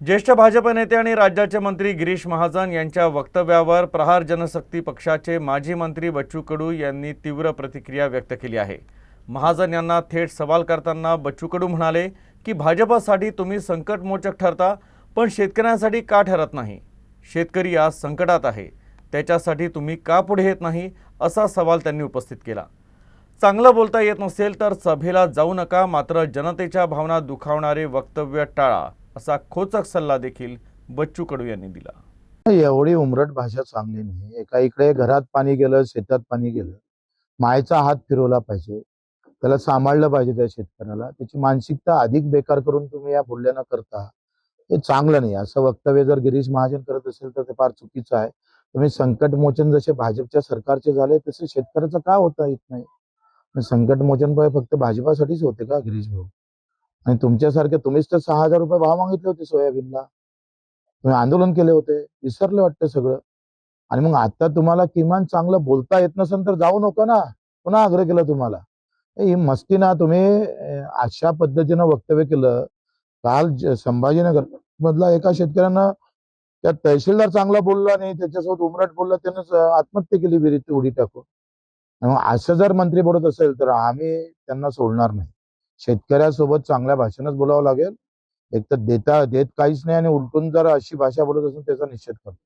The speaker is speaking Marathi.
ज्येष्ठ भाजप नेते आणि राज्याचे मंत्री गिरीश महाजन यांच्या वक्तव्यावर प्रहार जनशक्ती पक्षाचे माजी मंत्री बच्चू कडू यांनी तीव्र प्रतिक्रिया व्यक्त केली आहे. महाजन यांना थेट सवाल करताना बच्चू कडू म्हणाले की भाजपासाठी तुम्ही संकटमोचक ठरता पण शेतकऱ्यांसाठी का ठरत नाही? शेतकरी आज संकटात आहे. त्याच्यासाठी तुम्ही का पुढे येत नाही? असा सवाल त्यांनी उपस्थित केला. चांगलं बोलता येत नसेल तर सभेला जाऊ नका मात्र जनतेच्या भावना दुखावणारे वक्तव्य टाळा. असा खोचक सल्ला देखील बच्चू कडू यांनी दिला. एवढी उमरट भाषा चांगली नाही. एका इकडे घरात पाणी गेलं शेतात पाणी गेलं. मायचा हात फिरवला पाहिजे. त्याला सांभाळलं पाहिजे त्या शेतकऱ्याला. त्याची मानसिकता अधिक बेकार करून तुम्ही या बोलण्यानं करता. हे चांगलं नाही. असं वक्तव्य जर गिरीश महाजन करत असेल तर ते फार चुकीचं आहे. तुम्ही संकट मोचन जसे भाजपच्या सरकारचे झाले तसे शेतकऱ्याचं का होता येत नाही? संकट मोचन पण फक्त भाजपासाठीच होते का गिरीश भाऊ? आणि तुमच्यासारखे तुम्हीच तर सहा हजार रुपये भाव मागितले होते सोयाबीनला. तुम्ही आंदोलन केले होते. विसरले वाटतं सगळं. आणि मग आता तुम्हाला किमान चांगलं बोलता येत नसेल तर जाऊ नको ना. पुन्हा आग्रह केला तुम्हाला. ही मस्ती ना तुम्ही अशा पद्धतीनं वक्तव्य केलं. काल संभाजीनगर मधला एका शेतकऱ्यानं त्या तहसीलदार चांगला बोलला नाही त्याच्यासोबत उमराट बोलला. त्यानं आत्महत्या केली विहिरीत उडी टाकून. असं जर मंत्री बोलत असेल तर आम्ही त्यांना सोडणार नाही. शेतकऱ्यासोबत चांगल्या भाषेनेच बोलावं लागेल. एक तर देता देत काहीच नाही आणि उलटून जर अशी भाषा बोलत असून त्याचा निषेध करतो.